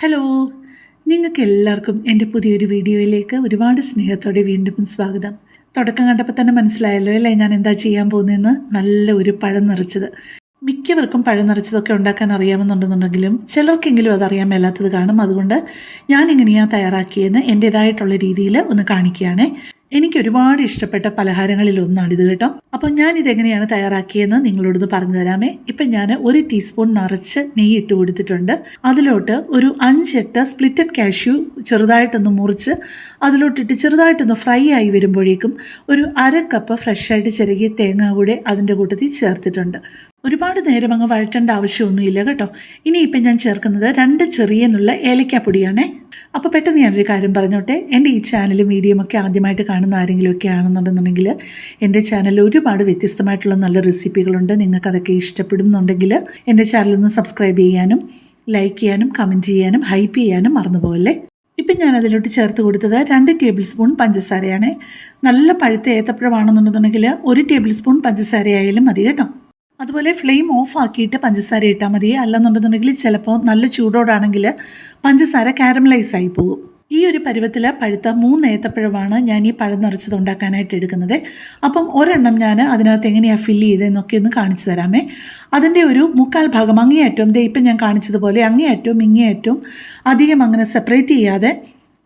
Hello നിങ്ങൾക്ക് എല്ലാവർക്കും എന്റെ പുതിയൊരു വീഡിയോയിലേക്ക് ഒരുപാട് സ്നേഹത്തോടെ വീണ്ടും സ്വാഗതം. തുടക്കം കണ്ടപ്പോൾ തന്നെ മനസ്സിലായല്ലോ അല്ലേ ഞാൻ എന്താ ചെയ്യാൻ പോകുന്നതെന്ന്? നല്ല ഒരു പഴം നിറച്ചത്. മിക്കവർക്കും പഴം നിറച്ചതൊക്കെ ഉണ്ടാക്കാൻ അറിയാമെന്നുണ്ടെന്നുണ്ടെങ്കിലും ചിലർക്കെങ്കിലും അതറിയാൻ മേലാത്തത് കാണും. അതുകൊണ്ട് ഞാൻ എങ്ങനെയാണ് തയ്യാറാക്കിയെന്ന് എന്റേതായിട്ടുള്ള രീതിയിൽ ഒന്ന് കാണിക്കുകയാണേ. എനിക്ക് ഒരുപാട് ഇഷ്ടപ്പെട്ട പലഹാരങ്ങളിൽ ഒന്നാണ് ഇത് കേട്ടോ. അപ്പോൾ ഞാൻ ഇതെങ്ങനെയാണ് തയ്യാറാക്കിയെന്ന് നിങ്ങളോടൊന്ന് പറഞ്ഞു തരാമേ. ഇപ്പൊ ഞാൻ ഒരു ടീസ്പൂൺ നിറച്ച് നെയ്യ് ഇട്ട് കൊടുത്തിട്ടുണ്ട്. അതിലോട്ട് ഒരു അഞ്ചെട്ട് സ്പ്ലിറ്റഡ് കാഷ്യൂ ചെറുതായിട്ടൊന്ന് മുറിച്ച് അതിലോട്ടിട്ട് ചെറുതായിട്ടൊന്ന് ഫ്രൈ ആയി വരുമ്പോഴേക്കും ഒരു അര കപ്പ് ഫ്രഷായിട്ട് ചെറുകിയ തേങ്ങ കൂടെ അതിന്റെ കൂട്ടത്തിൽ ചേർത്തിട്ടുണ്ട്. ഒരുപാട് നേരം അങ്ങ് വഴറ്റേണ്ട ആവശ്യമൊന്നുമില്ല കേട്ടോ. ഇനിയിപ്പം ഞാൻ ചേർക്കുന്നത് രണ്ട് ചെറിയ എന്നുള്ള ഏലക്കാപ്പൊടിയാണേ. അപ്പോൾ പെട്ടെന്ന് ഞാനൊരു കാര്യം പറഞ്ഞോട്ടെ. എന്റെ ഈ ചാനൽ മീഡിയം ഒക്കെ ആദ്യമായിട്ട് കാണുന്ന ആരെങ്കിലുമൊക്കെ ആണെന്നുണ്ടെന്നുണ്ടെങ്കിൽ എന്റെ ചാനലിൽ ഒരുപാട് വ്യത്യസ്തമായിട്ടുള്ള നല്ല റെസിപ്പികളുണ്ട്. നിങ്ങൾക്കതൊക്കെ ഇഷ്ടപ്പെടുന്നുണ്ടെങ്കിൽ എന്റെ ചാനലൊന്ന് സബ്സ്ക്രൈബ് ചെയ്യാനും ലൈക്ക് ചെയ്യാനും കമന്റ് ചെയ്യാനും ഹൈപ്പ് ചെയ്യാനും മറന്നുപോകല്ലേ? ഇപ്പം ഞാൻ അതിലോട്ട് ചേർത്ത് കൊടുത്തത് രണ്ട് ടേബിൾ സ്പൂൺ പഞ്ചസാരയാണ്. നല്ല പഴുത്ത ഏത്തപ്പഴമാണെന്നുണ്ടെന്നുണ്ടെങ്കിൽ ഒരു ടേബിൾ സ്പൂൺ പഞ്ചസാരയായാലും മതി കേട്ടോ. അതുപോലെ ഫ്ലെയിം ഓഫ് ആക്കിയിട്ട് പഞ്ചസാര ഇട്ടാൽ മതി. അല്ലെന്നുണ്ടെന്നുണ്ടെങ്കിൽ ചിലപ്പോൾ നല്ല ചൂടോടാണെങ്കിൽ പഞ്ചസാര കാരമലൈസ് ആയി പോകും. ഈ ഒരു പരുവത്തിൽ പഴുത്ത മൂന്ന് ഏത്തപ്പഴമാണ് ഞാൻ ഈ പഴം നിറച്ചത് ഉണ്ടാക്കാനായിട്ട് എടുക്കുന്നത്. അപ്പം ഒരെണ്ണം ഞാൻ അതിനകത്ത് എങ്ങനെയാണ് ഫില്ല് ചെയ്തതെന്നൊക്കെ ഒന്ന് കാണിച്ചു തരാമേ. അതിന്റെ ഒരു മുക്കാൽ ഭാഗം അങ്ങേയറ്റവും ദേ ഇപ്പം ഞാൻ കാണിച്ചതുപോലെ അങ്ങേയറ്റവും ഇങ്ങേയറ്റവും അധികം അങ്ങനെ സെപ്പറേറ്റ് ചെയ്യാതെ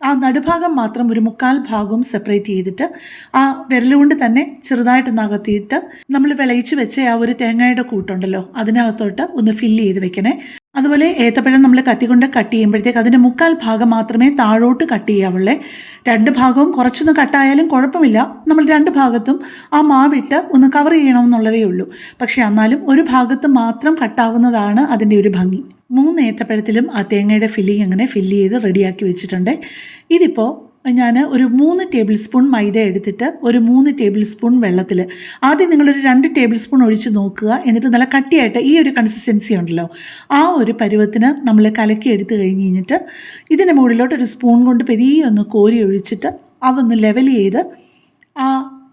ആ നടുഭാഗം മാത്രം ഒരു മുക്കാൽ ഭാഗവും സെപ്പറേറ്റ് ചെയ്തിട്ട് ആ വിരലുകൊണ്ട് തന്നെ ചെറുതായിട്ടൊന്ന് അകത്തിയിട്ട് നമ്മൾ വിളയിച്ച് വെച്ച ആ ഒരു തേങ്ങയുടെ കൂട്ടുണ്ടല്ലോ അതിനകത്തോട്ട് ഒന്ന് ഫില്ല് ചെയ്ത് വെക്കണേ. അതുപോലെ ഏത്തപ്പഴം നമ്മൾ കത്തിക്കൊണ്ട് കട്ട് ചെയ്യുമ്പോഴത്തേക്ക് അതിന്റെ മുക്കാൽ ഭാഗം മാത്രമേ താഴോട്ട് കട്ട് ചെയ്യാവുള്ളേ. രണ്ട് ഭാഗവും കുറച്ചൊന്ന് കട്ടായാലും കുഴപ്പമില്ല. നമ്മൾ രണ്ട് ഭാഗത്തും ആ മാവിട്ട് ഒന്ന് കവർ ചെയ്യണമെന്നുള്ളതേ ഉള്ളൂ. പക്ഷേ എന്നാലും ഒരു ഭാഗത്ത് മാത്രം കട്ടാവുന്നതാണ് അതിന്റെ ഒരു ഭംഗി. മൂന്ന് ഏത്തപ്പഴത്തിലും ആ തേങ്ങയുടെ ഫില്ലിങ് അങ്ങനെ ഫില്ല് ചെയ്ത് റെഡിയാക്കി വെച്ചിട്ടുണ്ട്. ഇതിപ്പോൾ ഞാൻ ഒരു മൂന്ന് ടേബിൾ സ്പൂൺ മൈദ എടുത്തിട്ട് ഒരു മൂന്ന് ടേബിൾ സ്പൂൺ വെള്ളത്തിൽ ആദ്യം നിങ്ങളൊരു രണ്ട് ടേബിൾ സ്പൂൺ ഒഴിച്ച് നോക്കുക. എന്നിട്ട് നല്ല കട്ടിയായിട്ട് ഈ ഒരു കൺസിസ്റ്റൻസി ഉണ്ടല്ലോ. ആ ഒരു പരുവത്തിന് നമ്മൾ കലക്കി എടുത്ത് കഴിഞ്ഞ് കഴിഞ്ഞിട്ട് ഇതിന്റെ മുകളിലോട്ട് ഒരു സ്പൂൺ കൊണ്ട് പെരിയ ഒന്ന് കോരി ഒഴിച്ചിട്ട് അതൊന്ന് ലെവൽ ചെയ്ത്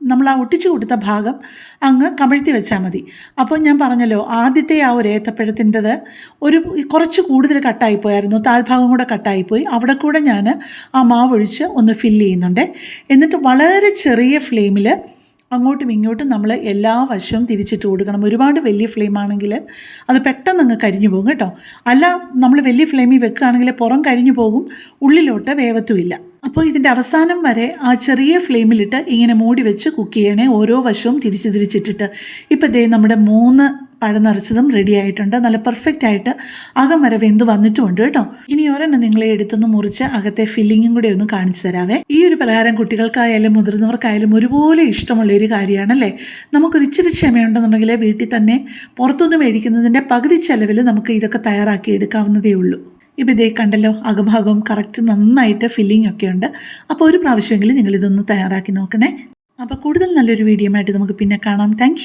നമ്മൾ ആ ഒട്ടിച്ചു കൊടുത്ത ഭാഗം അങ്ങ് കമഴ്ത്തി വെച്ചാൽ മതി. അപ്പോൾ ഞാൻ പറഞ്ഞല്ലോ ആദ്യത്തെ ആ ഒരു ഏത്തപ്പഴത്തിന്റെത് ഒരു കുറച്ച് കൂടുതൽ കട്ടായിപ്പോയായിരുന്നു. താഴ്ഭാഗം കൂടെ കട്ടായിപ്പോയി. അവിടെ കൂടെ ഞാൻ ആ മാവൊഴിച്ച് ഒന്ന് ഫില്ല് ചെയ്യുന്നുണ്ട്. എന്നിട്ട് വളരെ ചെറിയ ഫ്ലെയിമിൽ അങ്ങോട്ടും ഇങ്ങോട്ടും നമ്മൾ എല്ലാ വശവും തിരിച്ചിട്ട് കൊടുക്കണം. ഒരുപാട് വലിയ ഫ്ലെയിം ആണെങ്കിൽ അത് പെട്ടെന്ന് അങ്ങ് കരിഞ്ഞു പോകും കേട്ടോ. അല്ല നമ്മൾ വലിയ ഫ്ലെയിമിൽ വെക്കുകയാണെങ്കിൽ പുറം കരിഞ്ഞു പോകും ഉള്ളിലോട്ട് വേവത്തുമില്ല. അപ്പോൾ ഇതിന്റെ അവസാനം വരെ ആ ചെറിയ ഫ്ലെയിമിലിട്ട് ഇങ്ങനെ മൂടി വെച്ച് കുക്ക് ചെയ്യണേ ഓരോ വശവും തിരിച്ച് തിരിച്ചിട്ടിട്ട്. ഇപ്പോൾ ദേ നമ്മുടെ മൂന്ന് പഴം നിറച്ചതും റെഡി ആയിട്ടുണ്ട്. നല്ല പെർഫെക്റ്റ് ആയിട്ട് അകം വരെ വെന്ത് വന്നിട്ടുമുണ്ട് കേട്ടോ. ഇനി ഒരെണ്ണം നിങ്ങളെ എടുത്തൊന്ന് മുറിച്ച് അകത്തെ ഫില്ലിങ്ങും കൂടെ ഒന്ന് കാണിച്ചു തരാവേ. ഈ ഒരു പലഹാരം കുട്ടികൾക്കായാലും മുതിർന്നവർക്കായാലും ഒരുപോലെ ഇഷ്ടമുള്ള ഒരു കാര്യമാണല്ലേ? നമുക്കൊരു ഇച്ചിരി ക്ഷമയുണ്ടെന്നുണ്ടെങ്കിൽ വീട്ടിൽ തന്നെ പുറത്തുനിന്ന് മേടിക്കുന്നതിന്റെ പകുതി ചെലവിൽ നമുക്ക് ഇതൊക്കെ തയ്യാറാക്കി എടുക്കാവുന്നതേ ഉള്ളൂ. ഇപ്പം ഇതേ കണ്ടല്ലോ അകഭാഗവും കറക്റ്റ് നന്നായിട്ട് ഫില്ലിംഗ് ഒക്കെ ഉണ്ട്. അപ്പോൾ ഒരു പ്രാവശ്യമെങ്കിലും നിങ്ങളിതൊന്ന് തയ്യാറാക്കി നോക്കണേ. അപ്പോൾ കൂടുതൽ നല്ലൊരു വീഡിയോ ആയിട്ട് നമുക്ക് പിന്നെ കാണാം. താങ്ക്